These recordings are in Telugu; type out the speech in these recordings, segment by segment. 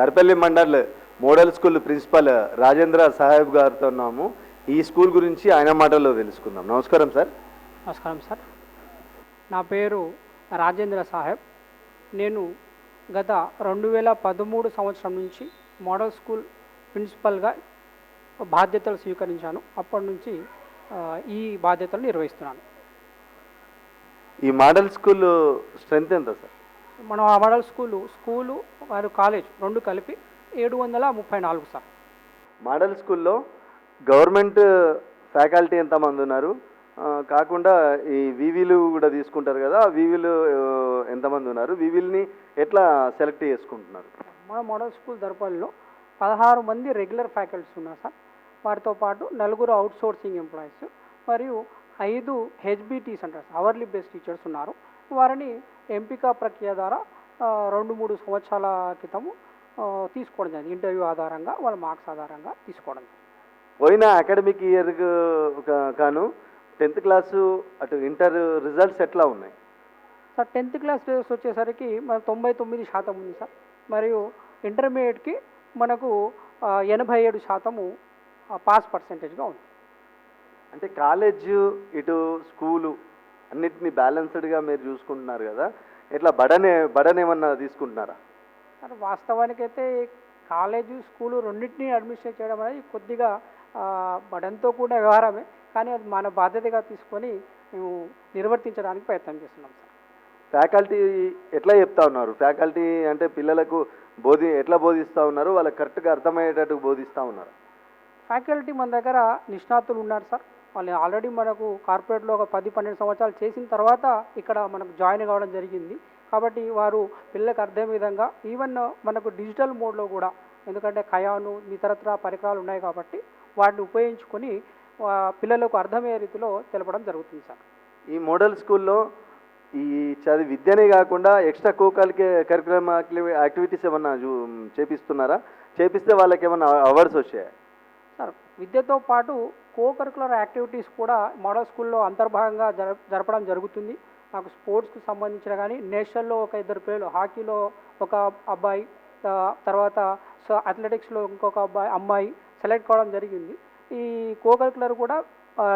Darpalli mandal model school principal Rajendra Saheb గారితో ఉన్నాము. ఈ స్కూల్ గురించి ఆయన మాటల్లో తెలుసుకుందాం. నమస్కారం సార్. నమస్కారం సార్. నా పేరు రాజేంద్ర సాహెబ్. నేను గత రెండు వేల పదమూడు సంవత్సరం నుంచి మోడల్ స్కూల్ ప్రిన్సిపల్గా బాధ్యతలు స్వీకరించాను. అప్పటి నుంచి ఈ బాధ్యతలు నిర్వహిస్తున్నాను. ఈ మోడల్ స్కూల్ స్ట్రెంత్ ఎంత సార్? మనం ఆ మోడల్ స్కూలు స్కూలు మరియు కాలేజ్ రెండు కలిపి ఏడు వందల ముప్పై నాలుగు సార్. మోడల్ స్కూల్లో గవర్నమెంట్ ఫ్యాకల్టీ ఎంతమంది ఉన్నారు? కాకుండా ఈ వివిలు కూడా తీసుకుంటారు కదా వివిలు ఎంతమంది ఉన్నారు? వివిల్ని ఎట్లా సెలెక్ట్ చేసుకుంటున్నారు? మన మోడల్ స్కూల్ దర్పల్లిలో పదహారు మంది రెగ్యులర్ ఫ్యాకల్టీస్ ఉన్నారు సార్. వారితో పాటు నలుగురు అవుట్ సోర్సింగ్ ఎంప్లాయీస్ మరియు ఐదు హెచ్బిటీస్ అంటారు అవర్లీ బేస్డ్ టీచర్స్ ఉన్నారు. వారిని ఎంపిక ప్రక్రియ ద్వారా రెండు మూడు సంవత్సరాల క్రితము తీసుకోవడం జరిగింది. ఇంటర్వ్యూ ఆధారంగా వాళ్ళ మార్క్స్ ఆధారంగా తీసుకోవడం జరిగింది. పోయిన అకాడమిక్ ఇయర్ కాను టెన్త్ క్లాసు అటు ఇంటర్ రిజల్ట్స్ ఎట్లా ఉన్నాయి? సార్ టెన్త్ క్లాస్ రిజల్ట్స్ వచ్చేసరికి మన తొంభై తొమ్మిది శాతం ఉంది సార్. మరియు ఇంటర్మీడియట్కి మనకు ఎనభై ఏడు శాతము పాస్ పర్సెంటేజ్గా ఉంది. అంటే కాలేజ్ ఇటు స్కూలు అన్నిటిని బ్యాలెన్స్డ్గా మీరు చూసుకుంటున్నారు కదా ఎట్లా బడనే బడన్ ఏమన్నా తీసుకుంటున్నారా? సార్ వాస్తవానికైతే కాలేజు స్కూలు రెండింటినీ అడ్మినిస్ట్రేట్ చేయడం అనేది కొద్దిగా బడంతో కూడిన వ్యవహారమే. కానీ అది మన బాధ్యతగా తీసుకొని మేము నిర్వర్తించడానికి ప్రయత్నం చేస్తున్నాం సార్. ఫ్యాకల్టీ ఎట్లా చెప్తా ఉన్నారు? ఫ్యాకల్టీ అంటే పిల్లలకు బోధి ఎట్లా బోధిస్తూ ఉన్నారు? వాళ్ళకి కరెక్ట్గా అర్థమయ్యేటట్టు బోధిస్తూ ఉన్నారు. ఫ్యాకల్టీ మన దగ్గర నిష్ణాతులు ఉన్నారు సార్. వాళ్ళు ఆల్రెడీ మనకు కార్పొరేట్లో ఒక పది పన్నెండు సంవత్సరాలు చేసిన తర్వాత ఇక్కడ మనకు జాయిన్ కావడం జరిగింది. కాబట్టి వారు పిల్లలకు అర్థమయ్యే విధంగా ఈవెన్ మనకు డిజిటల్ మోడ్లో కూడా ఎందుకంటే ఖయాను ఇతరత్ర పరికరాలు ఉన్నాయి కాబట్టి వాటిని ఉపయోగించుకొని పిల్లలకు అర్థమయ్యే రీతిలో తెలపడం జరుగుతుంది సార్. ఈ మోడల్ స్కూల్లో ఈ చదివి విద్యనే కాకుండా ఎక్స్ట్రా కో కరికులం యాక్టివిటీస్ ఏమన్నా చూ చేపిస్తున్నారా? చేపిస్తే వాళ్ళకి ఏమన్నా అవార్డ్స్ వచ్చాయా? సార్ విద్యతో పాటు కో కరికులర్ యాక్టివిటీస్ కూడా మోడల్ స్కూల్లో అంతర్భాగంగా జర జరపడం జరుగుతుంది. నాకు స్పోర్ట్స్కి సంబంధించిన కానీ నేషనల్లో ఒక ఇద్దరు పిల్లలు హాకీలో ఒక అబ్బాయి తర్వాత సో అథ్లెటిక్స్లో ఇంకొక అబ్బాయి అమ్మాయి సెలెక్ట్ కావడం జరిగింది. ఈ కో కరికులర్ కూడా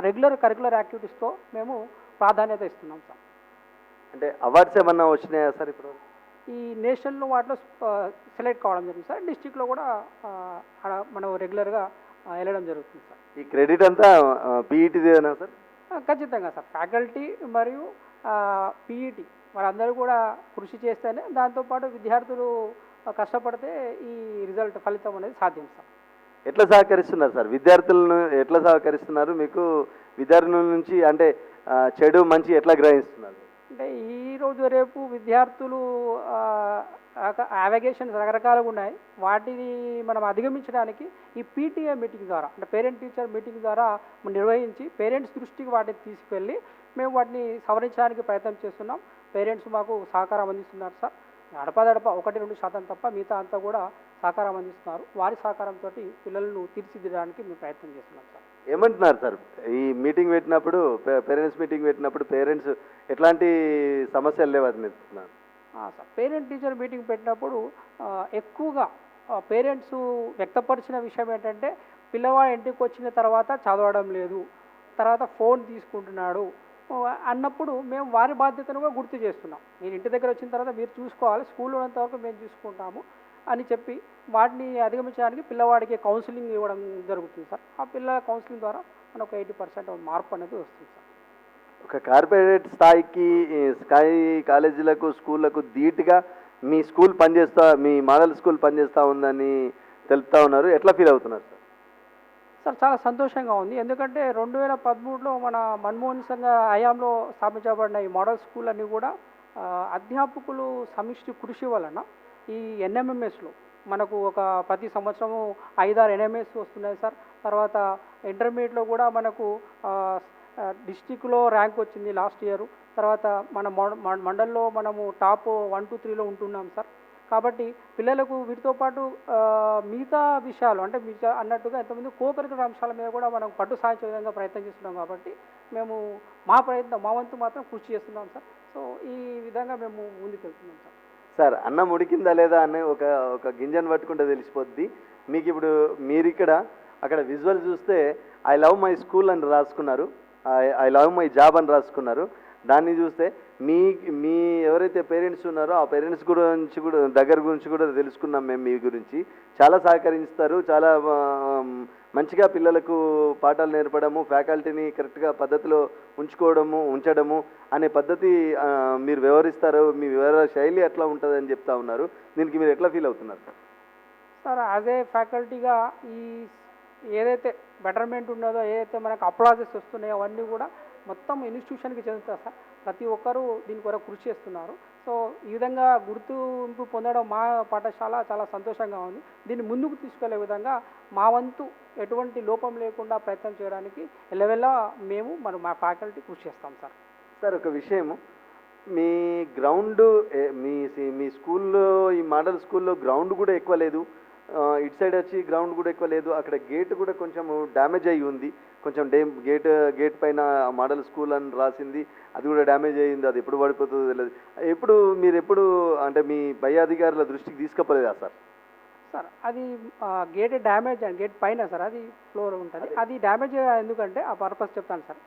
రెగ్యులర్ కరికులర్ యాక్టివిటీస్తో మేము ప్రాధాన్యత ఇస్తున్నాం సార్. అంటే అవార్డ్స్ ఏమన్నా వచ్చినాయా సార్ ఇప్పుడు? ఈ నేషనల్ వాటిలో సెలెక్ట్ కావడం జరిగింది సార్. డిస్టిక్లో కూడా మనం రెగ్యులర్గా వెళ్ళడం జరుగుతుంది సార్. ఈ క్రెడిట్ అంతా పీఈటీదేనా సార్? ఖచ్చితంగా సార్. ఫ్యాకల్టీ మరియు పీఈటీ వాళ్ళందరూ కూడా కృషి చేస్తేనే దాంతోపాటు విద్యార్థులు కష్టపడితే ఈ రిజల్ట్ ఫలితం అనేది సాధ్యం సార్. ఎట్లా సహకరిస్తున్నారు సార్? విద్యార్థులను ఎట్లా సహకరిస్తున్నారు? మీకు విద్యార్థుల నుంచి అంటే చెడు మంచి ఎట్లా గ్రహిస్తున్నారు? అంటే ఈ రోజు రేపు విద్యార్థులు అవగేషన్స్ రకరకాలుగా ఉన్నాయి. వాటిని మనం అధిగమించడానికి ఈ పీటీఏ మీటింగ్ ద్వారా అంటే పేరెంట్ టీచర్ మీటింగ్ ద్వారా నిర్వహించి పేరెంట్స్ దృష్టికి వాటిని తీసుకెళ్ళి మేము వాటిని సవరించడానికి ప్రయత్నం చేస్తున్నాం. పేరెంట్స్ మాకు సహకారం అందిస్తున్నారు సార్. అడపదడప ఒకటి రెండు శాతం తప్ప మిగతా అంతా కూడా సహకారం అందిస్తున్నారు. వారి సహకారంతో పిల్లలను తీర్చిదిద్దడానికి మేము ప్రయత్నం చేస్తున్నాం సార్. ఏమంటున్నారు సార్? ఈ మీటింగ్ పెట్టినప్పుడు పేరెంట్స్ మీటింగ్ పెట్టినప్పుడు పేరెంట్స్ ఎట్లాంటి సమస్యలు లేవని చెప్తున్నారు ఆ, పేరెంట్ టీచర్ మీటింగ్ పెట్టినప్పుడు ఎక్కువగా పేరెంట్స్ వ్యక్తపరిచిన విషయం ఏంటంటే పిల్లవాడు ఇంటికి వచ్చిన తర్వాత చదవడం లేదు తర్వాత ఫోన్ తీసుకుంటున్నాడు అన్నప్పుడు మేము వారి బాధ్యతను కూడా గుర్తు చేస్తున్నాం. మీరు ఇంటి దగ్గర వచ్చిన తర్వాత మీరు చూసుకోవాలి స్కూల్లో ఉన్నంత వరకు మేము చూసుకుంటాము అని చెప్పి వాటిని అధిగమించడానికి పిల్లవాడికి కౌన్సిలింగ్ ఇవ్వడం జరుగుతుంది సార్. ఆ పిల్లల కౌన్సిలింగ్ ద్వారా మనకు ఎయిటీ పర్సెంట్ మార్పు అనేది వస్తుంది సార్. ఒక కార్పొరేట్ స్థాయికి స్థాయి కాలేజీలకు స్కూళ్ళకు ధీటుగా మీ స్కూల్ పనిచేస్తా మీ మోడల్ స్కూల్ పనిచేస్తూ ఉందని తెలుపుతా ఉన్నారు. ఎట్లా ఫీల్ అవుతున్నారు సార్? సార్ చాలా సంతోషంగా ఉంది. ఎందుకంటే రెండు వేల పదమూడులో మన మన్మోహన్ సింగ్ హయాంలో స్థాపించబడిన ఈ మోడల్ స్కూల్ అన్నీ కూడా అధ్యాపకులు సమిష్టి కృషి వలన ఈ ఎన్ఎంఎంఎస్లో మనకు ఒక ప్రతి సంవత్సరము ఐదారు ఎన్ఎంఎస్ వస్తున్నాయి సార్. తర్వాత ఇంటర్మీడియట్లో కూడా మనకు డిస్టిక్లో ర్యాంక్ వచ్చింది లాస్ట్ ఇయర్. తర్వాత మన మండల్లో మనము టాప్ వన్ టూ త్రీలో ఉంటున్నాం సార్. కాబట్టి పిల్లలకు వీటితో పాటు మిగతా విషయాలు అంటే మిగతా అన్నట్టుగా ఎంతమంది కోకరికల అంశాల మీద కూడా మనం పట్టు సాధించే విధంగా ప్రయత్నం చేస్తున్నాం కాబట్టి మేము మా ప్రయత్నం మా వంతు మాత్రం కృషి చేస్తున్నాం సార్. సో ఈ విధంగా మేము ముందుకెళ్తున్నాం సార్. సార్ అన్నం ఉడికిందా లేదా అని ఒక ఒక గింజను పట్టుకుంటే తెలిసిపోద్ది. మీకు ఇప్పుడు మీరు ఇక్కడ అక్కడ విజువల్ చూస్తే ఐ లవ్ మై స్కూల్ అని రాసుకున్నారు. ఐ లవ్ మై జాబ్ అని రాసుకున్నారు. దాన్ని చూస్తే మీ మీ ఎవరైతే పేరెంట్స్ ఉన్నారో ఆ పేరెంట్స్ గురించి కూడా దగ్గర గురించి కూడా తెలుసుకున్నాం మేము మీ గురించి. చాలా సహకరిస్తారు చాలా మంచిగా పిల్లలకు పాఠాలు నేర్పడము ఫ్యాకల్టీని కరెక్ట్గా పద్ధతిలో ఉంచుకోవడము ఉంచడము అనే పద్ధతి మీరు వివరిస్తారు మీ వివర శైలి ఎట్లా ఉంటుందని చెప్తా ఉన్నారు. దీనికి మీరు ఎట్లా ఫీల్ అవుతున్నారు? సార్ సార్ యాజ్ ఏ ఫ్యాకల్టీగా ఈ ఏదైతే బెటర్మెంట్ ఉన్నదో ఏదైతే మనకు అప్లాజెస్ వస్తున్నాయో అవన్నీ కూడా మొత్తం ఇన్స్టిట్యూషన్కి చెందుతా సార్. ప్రతి ఒక్కరూ దీని కొరకు కృషి చేస్తున్నారు. సో ఈ విధంగా గుర్తింపు పొందడం మా పాఠశాల చాలా సంతోషంగా ఉంది. దీన్ని ముందుకు తీసుకెళ్ళే విధంగా మా వంతు ఎటువంటి లోపం లేకుండా ప్రయత్నం చేయడానికి ఎల్లవెల్లా మేము మరి మా ఫ్యాకల్టీ కృషి చేస్తాం సార్. సార్ ఒక విషయము మీ గ్రౌండ్ మీ మీ స్కూల్లో ఈ మోడల్ స్కూల్లో గ్రౌండ్ కూడా ఎక్కువ లేదు. ఇటు సైడ్ వచ్చి గ్రౌండ్ కూడా ఎక్కువ లేదు. అక్కడ గేట్ కూడా కొంచెం డ్యామేజ్ అయ్యి ఉంది. కొంచెం డే గేట్ గేట్ పైన మోడల్ స్కూల్ అని రాసింది. అది కూడా డ్యామేజ్ అయ్యింది. అది ఎప్పుడు పడిపోతుందో తెలియదు. ఎప్పుడు మీరు ఎప్పుడు అంటే మీ పై అధికారుల దృష్టికి తీసుకుపోలేదా సార్? సార్ అది గేట్ డ్యామేజ్ అండి గేట్ పైన సార్ అది ఫ్లోర్ ఉంటుంది. అది. డ్యామేజ్ ఎందుకంటే ఆ పర్పస్ చెప్తాను సార్.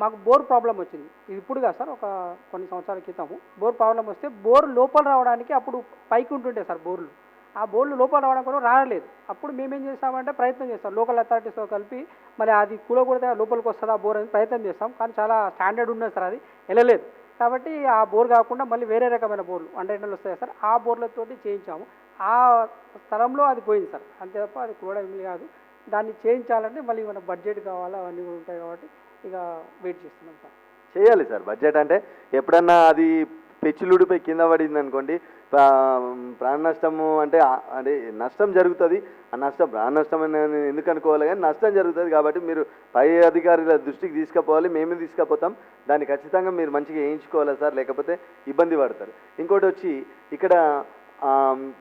మాకు బోర్ ప్రాబ్లం వచ్చింది. ఇది ఇప్పుడు కాదు సార్ ఒక కొన్ని సంవత్సరాల క్రితము. బోర్ ప్రాబ్లం వస్తే బోర్ లోపల రావడానికి అప్పుడు పైకి ఉంటుండే సార్ బోర్లు. ఆ బోర్లు లోపల రావడం కూడా రాలేదు. అప్పుడు మేమేం చేస్తామంటే ప్రయత్నం చేస్తాం. లోకల్ అథారిటీస్తో కలిపి మరి అది కూలకూడదా లోపలికి వస్తుందా బోర్ అని ప్రయత్నం చేస్తాం. కానీ చాలా స్టాండర్డ్ ఉన్నది సార్ అది. వెళ్ళలేదు. కాబట్టి ఆ బోర్ కాకుండా మళ్ళీ వేరే రకమైన బోర్లు హండ్రెడ్ వస్తాయి సార్? ఆ బోర్లతోటి చేయించాము. ఆ స్థలంలో అది పోయింది సార్. అంతే తప్ప అది కూడా ఏమీ కాదు. దాన్ని చేయించాలంటే మళ్ళీ మన బడ్జెట్ కావాలా? అవన్నీ కూడా ఉంటాయి కాబట్టి ఇక వెయిట్ చేస్తున్నాం సార్. చేయాలి సార్. బడ్జెట్ అంటే ఎప్పుడన్నా అది పెచ్చులుడిపోయి కింద పడింది అనుకోండి ప్రాణ నష్టము అంటే అంటే నష్టం జరుగుతుంది. ఆ నష్టం ప్రాణ నష్టం అని ఎందుకు అనుకోవాలి కానీ నష్టం జరుగుతుంది కాబట్టి మీరు పై అధికారుల దృష్టికి తీసుకుపోవాలి మేము తీసుకుపోతాం. దాన్ని ఖచ్చితంగా మీరు మంచిగా వేయించుకోవాలి సార్? లేకపోతే ఇబ్బంది పడతారు. ఇంకోటి వచ్చి ఇక్కడ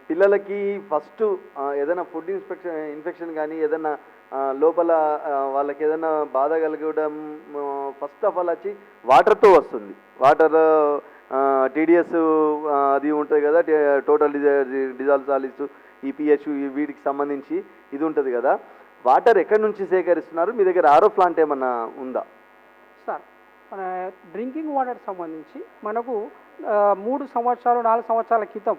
పిల్లలకి ఫస్ట్ ఏదైనా ఫుడ్ ఇన్స్పెక్షన్ ఇన్ఫెక్షన్ కానీ ఏదైనా లోపల వాళ్ళకి ఏదైనా బాధ కలగడం ఫస్ట్ ఆఫ్ ఆల్ వచ్చి వాటర్తో వస్తుంది. వాటర్ టీడీఎస్ అది ఉంటుంది కదా టోటల్ డిజాల్వ్ సాలిస్ ఈ పిహెచ్ వీటికి సంబంధించి ఇది ఉంటుంది కదా. వాటర్ ఎక్కడి నుంచి సేకరిస్తున్నారు? మీ దగ్గర ఆరో ప్లాంట్ ఏమన్నా ఉందా? సార్ మన డ్రింకింగ్ వాటర్ సంబంధించి మనకు మూడు సంవత్సరాలు నాలుగు సంవత్సరాల క్రితం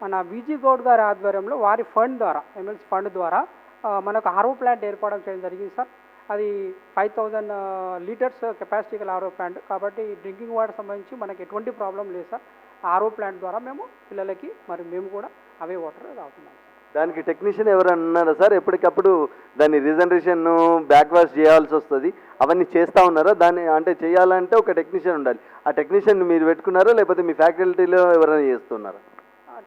మన విజీ గౌడ్ గారి ఆధ్వర్యంలో వారి ఫండ్ ద్వారా ఎమ్మెల్సీ ఫండ్ ద్వారా మనకు ఆరో ప్లాంట్ ఏర్పాటు చేయడం జరిగింది సార్. అది ఫైవ్ థౌజండ్ లీటర్స్ కెపాసిటీ గల ఆరో ప్లాంట్. కాబట్టి డ్రింకింగ్ వాటర్ సంబంధించి మనకి ఎటువంటి ప్రాబ్లం లేదు సార్. ఆరో ప్లాంట్ ద్వారా మేము పిల్లలకి మరి మేము కూడా అవే వాటర్ తాగుతున్నాం దానికి టెక్నీషియన్ ఎవరన్నా ఉన్నారా సార్? ఎప్పటికప్పుడు దాన్ని రిజనరేషన్ బ్యాక్ వాష్ చేయాల్సి వస్తుంది. అవన్నీ చేస్తూ ఉన్నారా? దాన్ని అంటే చేయాలంటే ఒక టెక్నీషియన్ ఉండాలి. ఆ టెక్నీషియన్ మీరు పెట్టుకున్నారా? లేకపోతే మీ ఫ్యాకల్టీలో ఎవరైనా చేస్తున్నారా?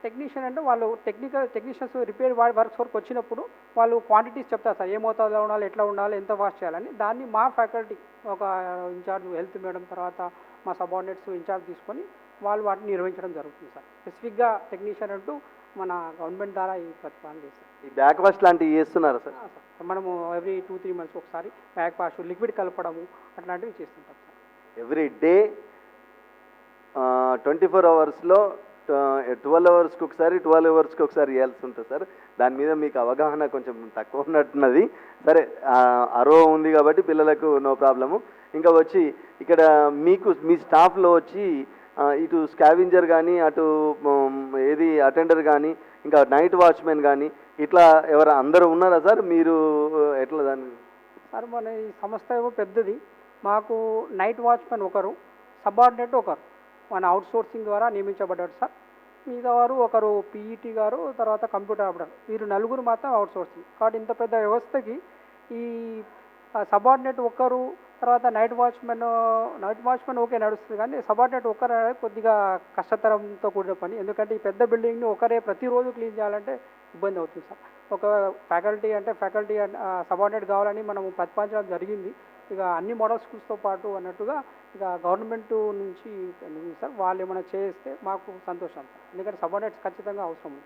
టెక్నీషియన్ అంటే వాళ్ళు టెక్నికల్ టెక్నీషియన్స్ రిపేర్ వర్క్స్ వరకు వచ్చినప్పుడు వాళ్ళు క్వాంటిటీస్ చెప్తారు సార్ ఏ మోతాదులో ఉండాలి ఎట్లా ఉండాలి ఎంత వాష్ చేయాలని. దాన్ని మా ఫ్యాకల్టీ ఒక ఇన్ఛార్జ్ హెల్త్ మేడం తర్వాత మా సబార్డినేట్స్ ఇన్ఛార్జ్ తీసుకొని వాళ్ళు వాటిని నిర్వహించడం జరుగుతుంది సార్. స్పెసిఫిక్గా టెక్నీషియన్ అంటూ మన గవర్నమెంట్ ద్వారా ఈ ప్రతిపాదన చేస్తారు. ఈ బ్యాక్ వాష్ లాంటివి చేస్తున్నారా సార్? మనము ఎవ్రీ టూ త్రీ మంత్స్ ఒకసారి బ్యాక్ వాష్ లిక్విడ్ కలపడము అట్లాంటివి చేస్తుంటాం sir. Every day twenty four అవర్స్లో ట్వెల్వ్ అవర్స్కి ఒకసారి ట్వెల్వ్ అవర్స్కి ఒకసారి ఇవ్వాల్సి ఉంటుంది సార్. దాని మీద మీకు అవగాహన కొంచెం తక్కువ ఉన్నట్టున్నది. సరే అరో ఉంది కాబట్టి పిల్లలకు నో ప్రాబ్లము. ఇంకా వచ్చి ఇక్కడ మీకు మీ స్టాఫ్లో వచ్చి ఇటు స్కావింజర్ కానీ అటు ఏది అటెండర్ కానీ ఇంకా నైట్ వాచ్మెన్ కానీ ఇట్లా ఎవరు అందరూ ఉన్నారా సార్? మీరు ఎట్లా దాన్ని? సార్ మన ఈ సంస్థ ఏమో పెద్దది. మాకు నైట్ వాచ్మెన్ ఒకరు సబార్డినేట్ ఒకరు. మన అవుట్సోర్సింగ్ ద్వారా నియమించబడ్డారు సార్. మిగతా వారు ఒకరు పీఈటీ గారు తర్వాత కంప్యూటర్ ఆపడారు వీరు నలుగురు మాత్రం అవుట్సోర్సింగ్ కాబట్టి ఇంత పెద్ద వ్యవస్థకి ఈ సబార్డినేట్ ఒక్కరు తర్వాత night watchman night watchman okay నడుస్తుంది. కానీ సబార్డినేట్ ఒక్కరు కొద్దిగా కష్టతరంతో కూడిన పని. ఎందుకంటే ఈ పెద్ద బిల్డింగ్ని ఒకరే ప్రతిరోజు క్లీన్ చేయాలంటే ఇబ్బంది అవుతుంది సార్. ఒక ఫ్యాకల్టీ అంటే ఫ్యాకల్టీ సబార్డినేట్ కావాలని మనం ప్రతిపాదించడం జరిగింది. ఇక అన్ని మోడల్ స్కూల్స్తో పాటు అన్నట్టుగా ఇక గవర్నమెంట్ నుంచి సార్. వాళ్ళు ఏమైనా చేస్తే మాకు సంతోషం సార్. ఎందుకంటే సబార్డినేట్స్ ఖచ్చితంగా అవసరం ఉంది.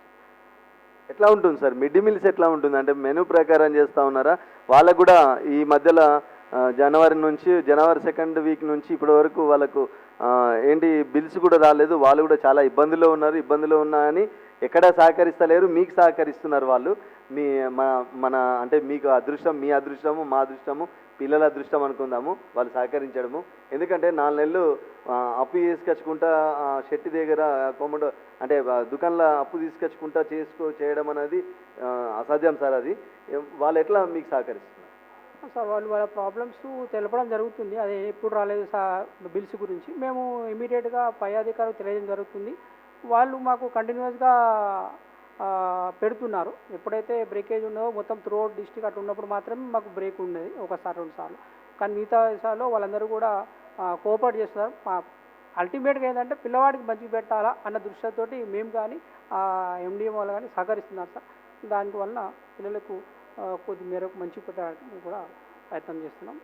ఎట్లా ఉంటుంది సార్? మిడ్ మీల్స్ ఎట్లా ఉంటుంది? అంటే మెనూ ప్రకారం చేస్తూ ఉన్నారా? వాళ్ళకు కూడా ఈ మధ్యలో జనవరి నుంచి జనవరి సెకండ్ వీక్ నుంచి ఇప్పటి వరకు వాళ్ళకు ఏంటి బిల్స్ కూడా రాలేదు. వాళ్ళు కూడా చాలా ఇబ్బందుల్లో ఉన్నారు. ఇబ్బందిలో ఉన్నా అని ఎక్కడ సహకరిస్తలేరు మీకు సహకరిస్తున్నారు వాళ్ళు. మీ మన మన అంటే మీకు అదృష్టం మీ అదృష్టము మా అదృష్టము పిల్లల అదృష్టం అనుకుందాము వాళ్ళు సహకరించడము. ఎందుకంటే నాలుగు నెలలు అప్పు తీసుకొచ్చుకుంటా షెట్టి దగ్గర కొమ్మడ అంటే దుకాణంలో అప్పు తీసుకొచ్చుకుంటా చేసుకో చేయడం అనేది అసాధ్యం సార్ అది. వాళ్ళు ఎట్లా మీకు సహకరిస్తున్నారు? సార్ వాళ్ళు వాళ్ళ ప్రాబ్లమ్స్ తెలపడం జరుగుతుంది. అది ఎప్పుడు రాలేదు సార్ బిల్స్ గురించి. మేము ఇమీడియట్గా పై అధికారులు తెలియజేయడం జరుగుతుంది. వాళ్ళు మాకు కంటిన్యూస్గా పెడుతున్నారు. ఎప్పుడైతే బ్రేకేజ్ ఉన్నదో మొత్తం త్రూ డిస్టిక్ అటు ఉన్నప్పుడు మాత్రమే మాకు బ్రేక్ ఉండేది ఒకసారి రెండు సార్లు. కానీ మిగతా విషయాల్లో వాళ్ళందరూ కూడా కోఆపరేట్ చేస్తున్నారు. అల్టిమేట్గా ఏంటంటే పిల్లవాడికి మంచిగా పెట్టాలా అన్న దృష్టితోటి మేము కానీ ఎండిఎం వాళ్ళు కానీ సహకరిస్తున్నారు సార్. దానివల్ల పిల్లలకు కొద్ది మేరకు మంచి పెట్టడానికి కూడా ప్రయత్నం చేస్తున్నాం.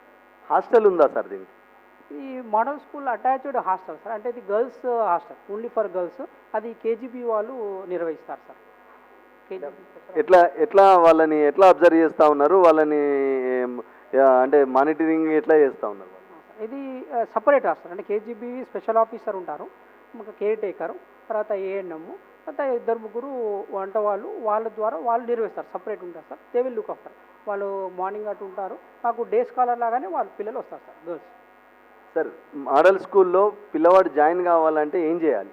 హాస్టల్ ఉందా సార్ దీనికి? ఈ model school attached hostel sir. అంటే ఇది girls hostel. Only for girls. అది కేజీబీ వాళ్ళు నిర్వహిస్తారు సార్. ఎట్లా ఎట్లా వాళ్ళని ఎట్లా అబ్జర్వ్ చేస్తూ ఉన్నారు? వాళ్ళని అంటే మానిటరింగ్ ఎట్లా చేస్తూ ఉన్నారు? ఇది సపరేట్ హాస్టల్. అంటే కేజీబీ స్పెషల్ ఆఫీసర్ ఉంటారు. కేర్ టేకర్ తర్వాత ఏఎన్ఎం. తర్వాత ఇద్దరు ముగ్గురు వంట వాళ్ళు. వాళ్ళ ద్వారా వాళ్ళు నిర్వహిస్తారు. సపరేట్ ఉంటారు sir. They will look after. వాళ్ళు మార్నింగ్ అటు ఉంటారు. మాకు డే స్కాలర్ లాగానే వాళ్ళ పిల్లలు వస్తారు సార్ గర్ల్స్. సార్ మోడల్ స్కూల్లో పిల్లవాడు జాయిన్ కావాలంటే ఏం చేయాలి?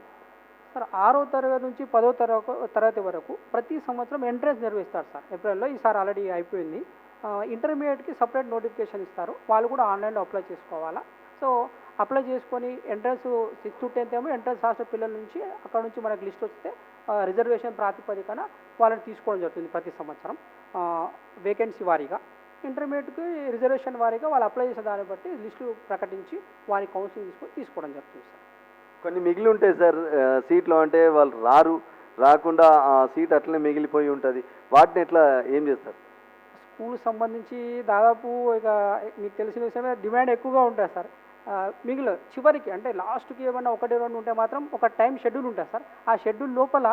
సార్ ఆరో తరగతి నుంచి పదో తరగతి తరగతి వరకు ప్రతి సంవత్సరం ఎంట్రన్స్ నిర్వహిస్తారు సార్. ఏప్రిల్లో ఈసారి ఆల్రెడీ అయిపోయింది. ఇంటర్మీడియట్కి సపరేట్ నోటిఫికేషన్ ఇస్తారు. వాళ్ళు కూడా ఆన్లైన్లో అప్లై చేసుకోవాలా? సో అప్లై చేసుకొని ఎంట్రన్స్ సిక్స్త్ టు టెన్త్ ఏమో ఎంట్రన్స్ రాసిన పిల్లల నుంచి అక్కడ నుంచి మనకు లిస్ట్ వస్తే రిజర్వేషన్ ప్రాతిపదికన వాళ్ళని తీసుకోవడం జరుగుతుంది ప్రతి సంవత్సరం. వేకెన్సీ వారీగా. ఇంటర్మీడియట్కి రిజర్వేషన్ వారీగా వాళ్ళు అప్లై చేసే దాన్ని బట్టి లిస్టు ప్రకటించి వారి కౌన్సిలింగ్ తీసుకొని తీసుకోవడం జరుగుతుంది సార్. కొన్ని మిగిలి ఉంటాయి సార్ సీట్లు అంటే వాళ్ళు రారు రాకుండా ఆ సీట్ అట్లనే మిగిలిపోయి ఉంటుంది. వాటిని ఎట్లా ఏం చేస్తారు? స్కూల్ సంబంధించి దాదాపు ఇక మీకు తెలిసిన విషయమే డిమాండ్ ఎక్కువగా ఉంటుంది సార్. మిగిలిన చివరికి అంటే లాస్ట్కి ఏమన్నా ఒకటి రెండు ఉంటే మాత్రం ఒక టైం షెడ్యూల్ ఉంటుంది సార్. ఆ షెడ్యూల్ లోపల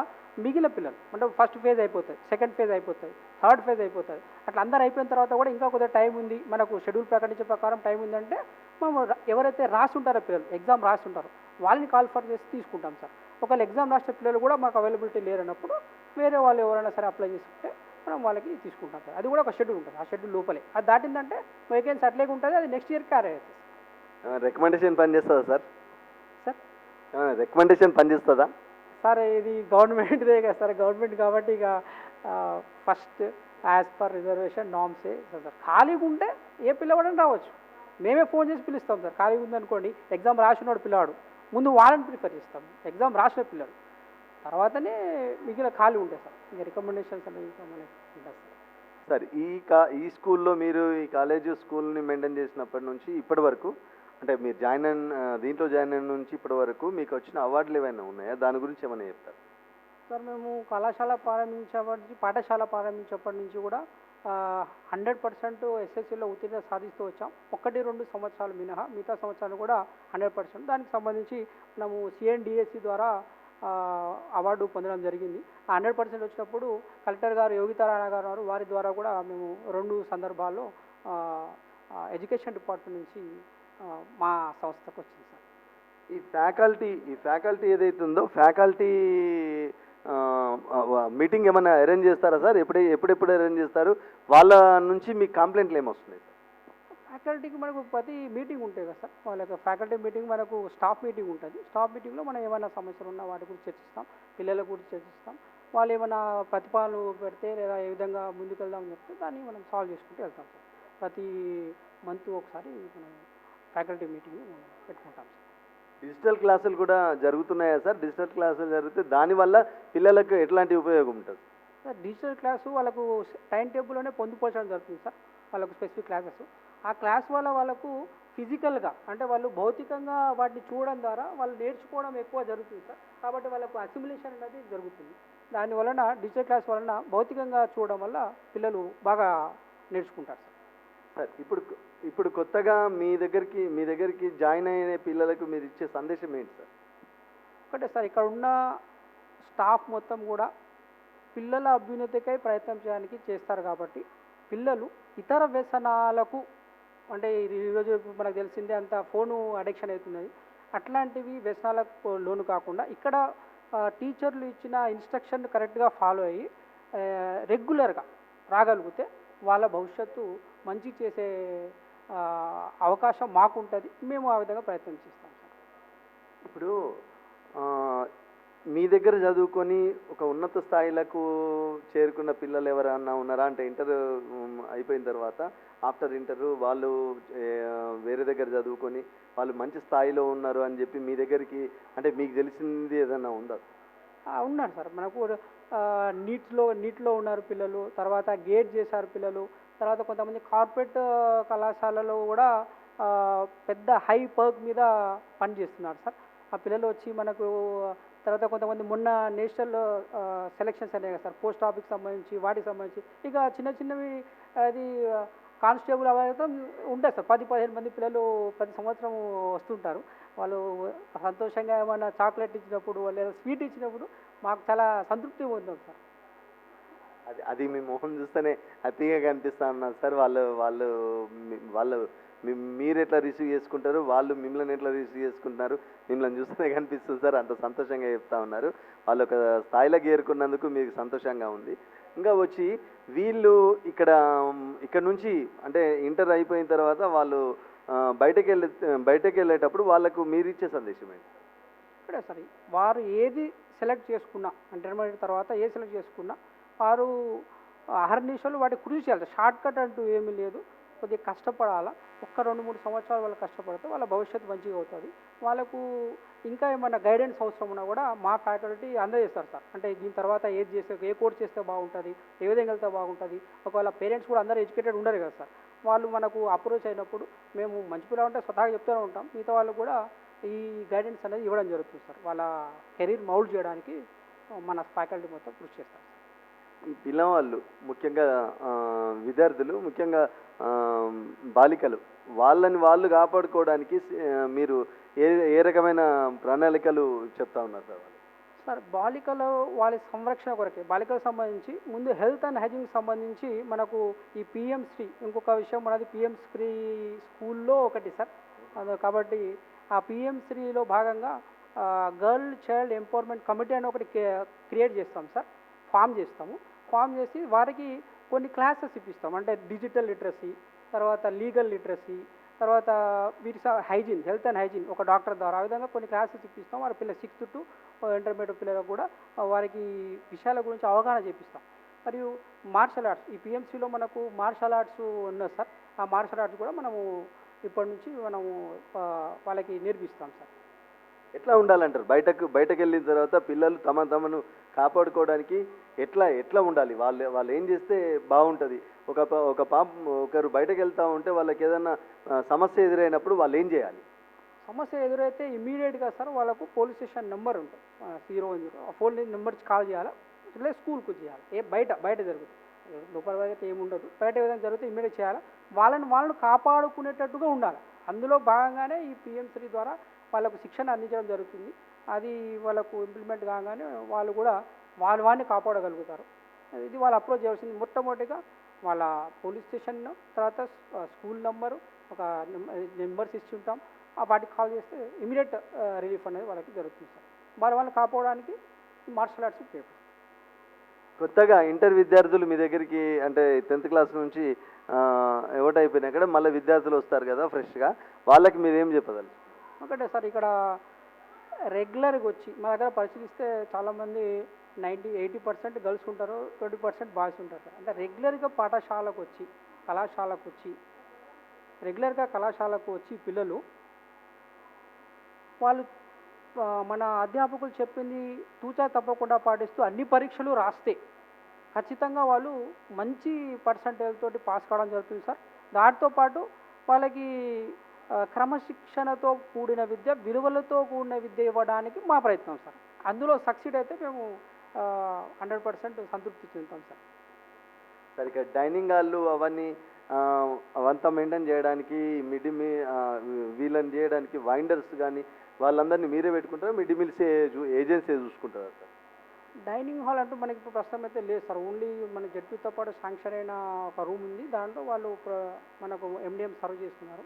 మిగిలిన పిల్లలు అంటే ఫస్ట్ ఫేజ్ అయిపోతుంది సెకండ్ ఫేజ్ అయిపోతుంది థర్డ్ ఫేజ్ అయిపోతుంది అట్లా అందరు అయిపోయిన తర్వాత కూడా ఇంకా కొద్దిగా టైం ఉంది. మనకు షెడ్యూల్ ప్రకటించే ప్రకారం టైం ఉందంటే మనం ర- ఎవరైతే రాసి ఉంటారో పిల్లలు ఎగ్జామ్ రాసి ఉంటారో వాళ్ళని కాల్ఫర్ చేసి తీసుకుంటాం సార్. ఒకవేళ ఎగ్జామ్ రాసిన పిల్లలు కూడా మాకు అవైలబిలిటీ లేరన్నప్పుడు వేరే వాళ్ళు ఎవరైనా సరే అప్లై చేసుకుంటే మనం వాళ్ళకి తీసుకుంటాం సార్. అది కూడా ఒక షెడ్యూల్ ఉంటుంది. ఆ షెడ్యూల్ లోపలే. అది దాటిందంటే వేకెన్సీ అట్లే ఉంటుంది. అది నెక్స్ట్ ఇయర్ క్యారీ అవుతుంది రికమెండేషన్ పనిచేస్తుందా సార్? సార్? రికమెండేషన్ పనిచేస్తుందా? సార్ ఇది గవర్నమెంట్దే కదా సార్. గవర్నమెంట్ కాబట్టి ఇక first as per reservation norms sir ఖాళీగా ఉంటే ఏ పిల్లవాడని రావచ్చు. మేమే ఫోన్ చేసి పిలుస్తాం సార్. ఖాళీగా ఉందనుకోండి ఎగ్జామ్ రాసినోడు పిల్లవాడు. ముందు వాళ్ళని ప్రిఫర్ చేస్తాం. ఎగ్జామ్ రాసిన పిల్లడు తర్వాతనే మిగిలిన ఖాళీ ఉంటాయి సార్. ఇంకా రికమెండేషన్స్ అనేవి సార్. సార్ ఈ కా ఈ స్కూల్లో మీరు ఈ కాలేజ్ స్కూల్ని మెయింటైన్ చేసినప్పటి నుంచి ఇప్పటి వరకు అంటే మీరు జాయిన్ అయిన దీంట్లో జాయిన్ అయిన నుంచి ఇప్పటి వరకు మీకు వచ్చిన అవార్డులు ఏమైనా ఉన్నాయా? దాని గురించి ఏమైనా చెప్తారు? సార్ మేము కళాశాల ప్రారంభించేప్పటి పాఠశాల ప్రారంభించేప్పటి నుంచి కూడా హండ్రెడ్ పర్సెంట్ ఎస్ఎస్సీలో ఉత్తీర్ణ సాధిస్తూ వచ్చాం. ఒకటి రెండు సంవత్సరాలు మినహా మిగతా సంవత్సరాలు కూడా హండ్రెడ్ పర్సెంట్. దానికి సంబంధించి మనము సిఎన్డిఎస్సి ద్వారా అవార్డు పొందడం జరిగింది. ఆ హండ్రెడ్ పర్సెంట్ వచ్చినప్పుడు కలెక్టర్ గారు యోగితారాయణ గారు వారి ద్వారా కూడా మేము రెండు సందర్భాల్లో ఎడ్యుకేషన్ డిపార్ట్మెంట్ నుంచి మా సంస్థకు వచ్చింది సార్. ఈ ఫ్యాకల్టీ ఈ ఫ్యాకల్టీ ఏదైతే ఉందో ఫ్యాకల్టీ మీటింగ్ ఏమైనా అరేంజ్ చేస్తారా సార్? ఎప్పుడే ఎప్పుడెప్పుడు అరేంజ్ చేస్తారు? వాళ్ళ నుంచి మీకు కంప్లైంట్లు ఏమొస్తున్నాయి సార్ ఫ్యాకల్టీకి మనకు ప్రతి మీటింగ్ ఉంటుంది కదా సార్. వాళ్ళ యొక్క ఫ్యాకల్టీ మీటింగ్ మనకు స్టాఫ్ మీటింగ్ ఉంటుంది. స్టాఫ్ మీటింగ్లో మనం ఏమైనా సమస్యలు ఉన్నా వాటి గురించి చర్చిస్తాం. పిల్లల గురించి చర్చిస్తాం. వాళ్ళు ఏమైనా ప్రతిపాదనలు పెడితే లేదా ఏ విధంగా ముందుకెళ్దామని చెప్తే దాన్ని మనం సాల్వ్ చేసుకుంటూ వెళ్తాం సార్. ప్రతి మంత్ ఒకసారి మనం ఫ్యాకల్టీ మీటింగ్ పెట్టుకుంటాం సార్. డిజిటల్ క్లాసులు కూడా జరుగుతున్నాయా సార్? డిజిటల్ క్లాసులు జరిగితే దానివల్ల పిల్లలకు ఎట్లాంటి ఉపయోగం ఉంటుంది? సార్ డిజిటల్ క్లాసు వాళ్ళకు టైం టేబుల్లోనే పొందుపరచడం జరుగుతుంది సార్ వాళ్ళకు స్పెసిఫిక్ క్లాసెస్. ఆ క్లాస్ వల్ల వాళ్ళకు ఫిజికల్గా అంటే వాళ్ళు భౌతికంగా వాటిని చూడడం ద్వారా వాళ్ళు నేర్చుకోవడం ఎక్కువ జరుగుతుంది సార్. కాబట్టి వాళ్ళకు అసిమిలేషన్ అనేది జరుగుతుంది. దాని వలన డిజిటల్ క్లాస్ వలన భౌతికంగా చూడడం వల్ల పిల్లలు బాగా నేర్చుకుంటారు సార్. సార్ ఇప్పుడు ఇప్పుడు కొత్తగా మీ దగ్గరికి మీ దగ్గరికి జాయిన్ అయిన పిల్లలకు మీరు ఇచ్చే సందేశం ఏంటి సార్? ఒకటే సార్ ఇక్కడ ఉన్న స్టాఫ్ మొత్తం కూడా పిల్లల అభ్యున్నతికై ప్రయత్నం చేయడానికి చేస్తారు కాబట్టి పిల్లలు ఇతర వ్యసనాలకు అంటే ఈరోజు మనకు తెలిసిందే అంత ఫోను అడిక్షన్ అవుతున్నది. అట్లాంటివి వ్యసనాలకు లోను కాకుండా ఇక్కడ టీచర్లు ఇచ్చిన ఇన్స్ట్రక్షన్ కరెక్ట్గా ఫాలో అయ్యి రెగ్యులర్గా రాగలిగితే వాళ్ళ భవిష్యత్తు మంచి చేసే అవకాశం మాకుంటుంది. మేము ఆ విధంగా ప్రయత్నం చేస్తాం సార్. ఇప్పుడు మీ దగ్గర చదువుకొని ఒక ఉన్నత స్థాయిలకు చేరుకున్న పిల్లలు ఎవరన్నా ఉన్నారా? అంటే ఇంటర్ అయిపోయిన తర్వాత ఆఫ్టర్ ఇంటర్ వాళ్ళు వేరే దగ్గర చదువుకొని వాళ్ళు మంచి స్థాయిలో ఉన్నారు అని చెప్పి మీ దగ్గరికి అంటే మీకు తెలిసింది ఏదైనా ఉందా? ఉన్నారు సార్. మనకు నీట్లో నీట్లో ఉన్నారు పిల్లలు తర్వాత గేట్ చేశారు పిల్లలు తర్వాత కొంతమంది కార్పొరేట్ కళాశాలలో కూడా పెద్ద హై పర్క్ మీద పనిచేస్తున్నారు సార్. ఆ పిల్లలు వచ్చి మనకు తర్వాత కొంతమంది మొన్న నేషనల్ సెలక్షన్స్ అనేవి కదా సార్. పోస్ట్ ఆఫీస్కి సంబంధించి వాటికి సంబంధించి. ఇక చిన్న చిన్నవి అది కానిస్టేబుల్ అవైతే ఉంటాయి సార్. పది పదిహేను మంది పిల్లలు ప్రతి సంవత్సరం వస్తుంటారు. వాళ్ళు సంతోషంగా ఏమైనా చాక్లెట్ ఇచ్చినప్పుడు లేదా స్వీట్ ఇచ్చినప్పుడు మాకు చాలా సంతృప్తి పొందాం సార్. అది అది మీ మొహం చూస్తేనే హ్యాపీగా కనిపిస్తా ఉన్నారు సార్. వాళ్ళు వాళ్ళు వాళ్ళు మీ- మీరు ఎట్లా రిసీవ్ చేసుకుంటారు? వాళ్ళు మిమ్మల్ని ఎట్లా రిసీవ్ చేసుకుంటున్నారు? మిమ్మల్ని చూస్తేనే కనిపిస్తుంది సార్. అంత సంతోషంగా చెప్తా ఉన్నారు. వాళ్ళు ఒక స్థాయిలో చేరుకున్నందుకు మీకు సంతోషంగా ఉంది. ఇంకా వచ్చి వీళ్ళు ఇక్కడ ఇక్కడ నుంచి అంటే ఇంటర్ అయిపోయిన తర్వాత వాళ్ళు బయటకు వెళ్ళే బయటకు వెళ్ళేటప్పుడు వాళ్ళకు మీరు ఇచ్చే సందేశం ఏంటి? ఇక్కడే సరే వారు ఏది సెలెక్ట్ చేసుకున్నా ఇంటర్మీడియట్ తర్వాత ఏ సెలెక్ట్ చేసుకున్నా వారు అహర్నిశలు వాటి కృషి చేయాలి. షార్ట్ కట్ అంటూ ఏమీ లేదు. కొద్దిగా కష్టపడాలా. ఒక్క రెండు మూడు సంవత్సరాలు వాళ్ళు కష్టపడితే వాళ్ళ భవిష్యత్తు మంచిగా అవుతుంది. వాళ్ళకు ఇంకా ఏమైనా గైడెన్స్ అవసరం ఉన్నా కూడా మా ఫ్యాకల్టీ అందజేస్తారు సార్. అంటే దీని తర్వాత ఏది చేస్తే ఏ కోర్స్ చేస్తే బాగుంటుంది ఏ విధంగా వెళ్తే బాగుంటుంది. ఒకవేళ పేరెంట్స్ కూడా అందరూ ఎడ్యుకేటెడ్ ఉండరు కదా సార్. వాళ్ళు మనకు అప్రోచ్ అయినప్పుడు మేము మంచి పిల్లలు ఉంటే స్వతహాగా చెప్తూనే ఉంటాం. మిగతా వాళ్ళు కూడా ఈ గైడెన్స్ అనేది ఇవ్వడం జరుగుతుంది సార్. వాళ్ళ కెరీర్ మౌల్డ్ చేయడానికి మన ఫ్యాకల్టీ మొత్తం కృషి చేస్తారు. ఈ పిల్లవాళ్ళు ముఖ్యంగా విద్యార్థులు ముఖ్యంగా బాలికలు వాళ్ళని వాళ్ళు కాపాడుకోవడానికి మీరు ఏ ఏ రకమైన ప్రణాళికలు చెప్తా ఉన్నారు సార్ సార్ బాలికల వాళ్ళ సంరక్షణ కొరకే బాలికలకు సంబంధించి ముందు హెల్త్ అండ్ హైజీన్కి సంబంధించి మనకు ఈ పిఎం శ్రీ ఇంకొక విషయం మనది పిఎం శ్రీ స్కూల్లో ఒకటి సార్. కాబట్టి ఆ పిఎం శ్రీలో భాగంగా గర్ల్ చైల్డ్ ఎంపవర్మెంట్ కమిటీ అని ఒకటి క్రియేట్ చేస్తాం సార్. ఫామ్ చేస్తాము. ఫామ్ చేసి వారికి కొన్ని క్లాసెస్ ఇప్పిస్తాం అంటే డిజిటల్ లిటరసీ తర్వాత లీగల్ లిటరసీ తర్వాత వీరి హైజీన్ హెల్త్ అండ్ హైజీన్ ఒక డాక్టర్ ద్వారా ఆ విధంగా కొన్ని క్లాసెస్ ఇప్పిస్తాం వారి పిల్లలు సిక్స్త్ టు ఇంటర్మీడియట్ పిల్లలకు కూడా వారికి విషయాల గురించి అవగాహన చేపిస్తాం. మరియు మార్షల్ ఆర్ట్స్ ఈ పిఎంసీలో మనకు మార్షల్ ఆర్ట్స్ ఉన్నది సార్. ఆ మార్షల్ ఆర్ట్స్ కూడా మనము ఇప్పటి నుంచి మనము వాళ్ళకి నేర్పిస్తాం సార్. ఎట్లా ఉండాలంటారు? బయటకు బయటకు వెళ్ళిన తర్వాత పిల్లలు తమ తమను కాపాడుకోవడానికి ఎట్లా ఎట్లా ఉండాలి? వాళ్ళు వాళ్ళు ఏం చేస్తే బాగుంటుంది? ఒక ఒక పాప ఒకరు బయటకు వెళ్తా ఉంటే వాళ్ళకి ఏదైనా సమస్య ఎదురైనప్పుడు వాళ్ళు ఏం చేయాలి? సమస్య ఎదురైతే ఇమీడియట్గా సార్ వాళ్ళకు పోలీస్ స్టేషన్ నెంబర్ ఉంటుంది. Zero one zero. ఆ ఫోన్ నెంబర్ కాల్ చేయాలి? లేదా స్కూల్కి చేయాలి? ఏ బయట బయట జరుగుతుంది. లోపల అయితే ఏముండదు బయట ఏదైనా జరిగితే ఇమీడియట్ చేయాలి? వాళ్ళని వాళ్ళని కాపాడుకునేటట్టుగా ఉండాలి. అందులో భాగంగానే ఈ పిఎంశ్రీ ద్వారా వాళ్ళకు శిక్షణ అందించడం జరుగుతుంది. అది వాళ్ళకు ఇంప్లిమెంట్ కాగానే వాళ్ళు కూడా వాళ్ళ వాడిని కాపాడగలుగుతారు. ఇది వాళ్ళు అప్రోచ్ చేయాల్సింది. మొట్టమొదటిగా వాళ్ళ పోలీస్ స్టేషన్ తర్వాత స్కూల్ నెంబరు ఒక నెంబర్స్ ఇచ్చి ఉంటాం ఆ వాటికి కాల్ చేస్తే ఇమీడియట్ రిలీఫ్ అనేది వాళ్ళకి జరుగుతుంది సార్. మరి వాళ్ళని కాపాడడానికి మార్షల్ ఆర్ట్స్ ఉపయోగపడుతుంది. కొత్తగా ఇంటర్ విద్యార్థులు మీ దగ్గరికి అంటే టెన్త్ క్లాస్ నుంచి ఎవటైపోయినా కూడా మళ్ళీ విద్యార్థులు వస్తారు కదా ఫ్రెష్గా వాళ్ళకి మీరేం ఏం ఒకటే సార్ ఇక్కడ రెగ్యులర్గా వచ్చి మా దగ్గర పరిశీలిస్తే చాలామంది నైంటీ ఎయిటీ పర్సెంట్ గర్ల్స్ ఉంటారు ట్వంటీ పర్సెంట్ బాయ్స్ ఉంటారు సార్. అంటే రెగ్యులర్గా పాఠశాలకు వచ్చి కళాశాలకు వచ్చి రెగ్యులర్గా కళాశాలకు వచ్చి పిల్లలు వాళ్ళు మన అధ్యాపకులు చెప్పింది తూచా తప్పకుండా పాటిస్తూ అన్ని పరీక్షలు రాస్తే ఖచ్చితంగా వాళ్ళు మంచి పర్సంటేజ్ తోటి పాస్ కావడం జరుగుతుంది సార్. దాంతో పాటు వాళ్ళకి క్రమశిక్షణతో కూడిన విద్య విలువలతో కూడిన విద్య ఇవ్వడానికి మా ప్రయత్నం సార్. అందులో సక్సీడ్ అయితే మేము హండ్రెడ్ పర్సెంట్ సంతృప్తి చెందుతాం సార్. సరే ఇక్కడ డైనింగ్ హాళ్ళు అవన్నీ అవంతా మెయింటైన్ చేయడానికి మిడ్ మీ వీళ్ళని చేయడానికి వైండర్స్ కానీ వాళ్ళందరినీ మీరే పెట్టుకుంటారా? మిడ్ మిల్సే ఏజెన్సీ చూసుకుంటారా సార్? డైనింగ్ హాల్ అంటూ మనకి ఇప్పుడు ప్రస్తుతం అయితే లేదు సార్. ఓన్లీ మన జడ్పీతో పాటు శాంక్షన్ అయిన ఒక రూమ్ ఉంది. దాంట్లో వాళ్ళు మనకు ఎండిఎం సర్వ్ చేస్తున్నారు.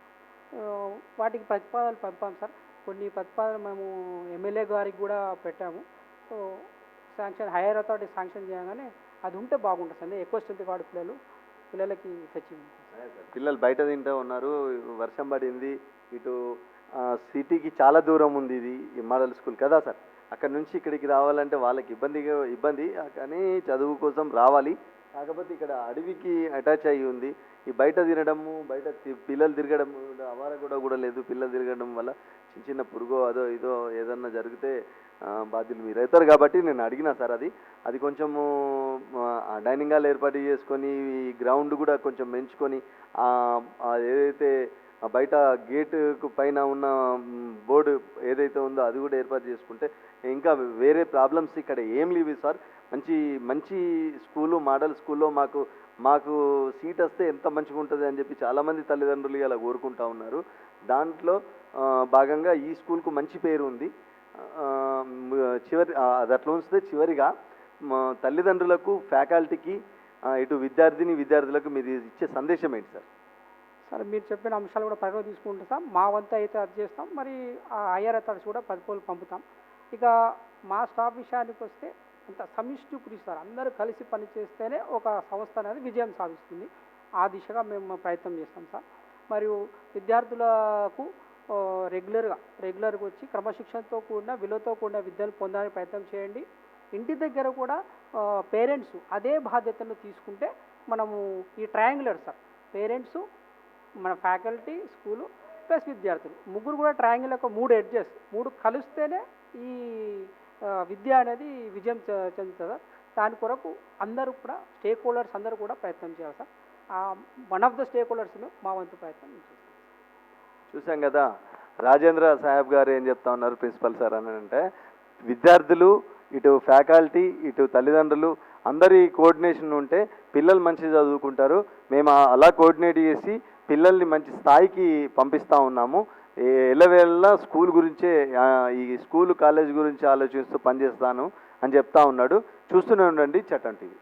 వాటికి ప్రతిపాదనలు పంపాం సార్. కొన్ని ప్రతిపాదనలు మేము ఎమ్మెల్యే గారికి కూడా పెట్టాము. So sanction higher authority sanction చేయగానే అది ఉంటే బాగుంటుంది సార్. ఎక్కువ స్ట్రెంత్ వాడు పిల్లలు. పిల్లలకి తెచ్చి పిల్లలు బయట తింటూ ఉన్నారు. వర్షం పడింది. ఇటు సిటీకి చాలా దూరం ఉంది ఇది ఈ మోడల్ స్కూల్. కదా సార్? అక్కడ నుంచి ఇక్కడికి రావాలంటే వాళ్ళకి ఇబ్బందిగా ఇబ్బంది. కానీ చదువు కోసం రావాలి. కాకపోతే ఇక్కడ అడవికి అటాచ్ అయ్యి ఉంది. ఈ బయట తినడము బయట పిల్లలు తిరగడం అవార కూడా కూడా లేదు. పిల్లలు తిరగడం వల్ల చిన్న చిన్న పురుగో అదో ఇదో ఏదన్నా జరిగితే బాధ్యులు మీరు అవుతారు కాబట్టి నేను అడిగినా సార్ అది. అది కొంచెము ఆ, డైనింగ్ హాల్ ఏర్పాటు చేసుకొని ఈ గ్రౌండ్ కూడా కొంచెం పెంచుకొని ఏదైతే బయట గేటుకు పైన ఉన్న బోర్డు ఏదైతే ఉందో అది కూడా ఏర్పాటు చేసుకుంటే ఇంకా వేరే ప్రాబ్లమ్స్ ఇక్కడ ఏం లేవు సార్. మంచి మంచి స్కూలు మోడల్ స్కూల్లో మాకు మాకు సీట్ వస్తే ఎంత మంచిగా ఉంటుంది అని చెప్పి చాలామంది తల్లిదండ్రులు ఇలా కోరుకుంటా ఉన్నారు. దాంట్లో భాగంగా ఈ స్కూల్కు మంచి పేరు ఉంది. చివరి అది అట్లా ఉంచితే చివరిగా మా తల్లిదండ్రులకు ఫ్యాకల్టీకి ఇటు విద్యార్థిని విద్యార్థులకు మీరు ఇచ్చే సందేశం ఏంటి సార్? సార్ మీరు చెప్పిన అంశాలు కూడా పరిగణ తీసుకుంటాం సార్. మా వంతు అయితే అది చేస్తాం. మరి ఆ హయ్యర్ అథారిటీస్ కూడా పది పంపుతాం. ఇక మా స్టాఫ్ విషయానికి వస్తే అంత సమిష్టి కృషి సార్ అందరూ కలిసి పనిచేస్తేనే ఒక సంస్థ అనేది విజయం సాధిస్తుంది. ఆ దిశగా మేము ప్రయత్నం చేస్తాం సార్. మరియు విద్యార్థులకు రెగ్యులర్గా రెగ్యులర్గా వచ్చి క్రమశిక్షణతో కూడిన విలువతో కూడిన విద్యను పొందడానికి ప్రయత్నం చేయండి. ఇంటి దగ్గర కూడా పేరెంట్స్ అదే బాధ్యతను తీసుకుంటే మనము ఈ ట్రయాంగులర్ సార్ పేరెంట్స్ మన ఫ్యాకల్టీ స్కూలు ప్లస్ విద్యార్థులు ముగ్గురు కూడా ట్రయాంగిల్ యొక్క మూడు ఎడ్జెస్ మూడు కలిస్తేనే ఈ విద్య అనేది విజయం చె- చెందుతుంది? సార్ దాని కొరకు అందరూ కూడా స్టేక్ హోల్డర్స్ అందరూ కూడా ప్రయత్నం చేయాలి సార్. వన్ ఆఫ్ ద స్టేక్ హోల్డర్స్ను మా వంతు ప్రయత్నం చూసాం కదా రాజేంద్ర సాహెబ్ గారు ఏం చెప్తా ఉన్నారు ప్రిన్సిపల్ సార్ అని అంటే విద్యార్థులు ఇటు ఫ్యాకల్టీ ఇటు తల్లిదండ్రులు అందరి కోఆర్డినేషన్ ఉంటే పిల్లలు మంచి చదువుకుంటారు. మేము అలా కోఆర్డినేట్ చేసి పిల్లల్ని మంచి స్థాయికి పంపిస్తూ ఉన్నాము. ఏ- ఎల్లవేళలా స్కూల్ గురించే ఈ స్కూల్ కాలేజ్ గురించి ఆలోచిస్తూ పనిచేస్తాను అని చెప్తా ఉన్నాడు. చూస్తూనే ఉండండి చట్టం టీవీ.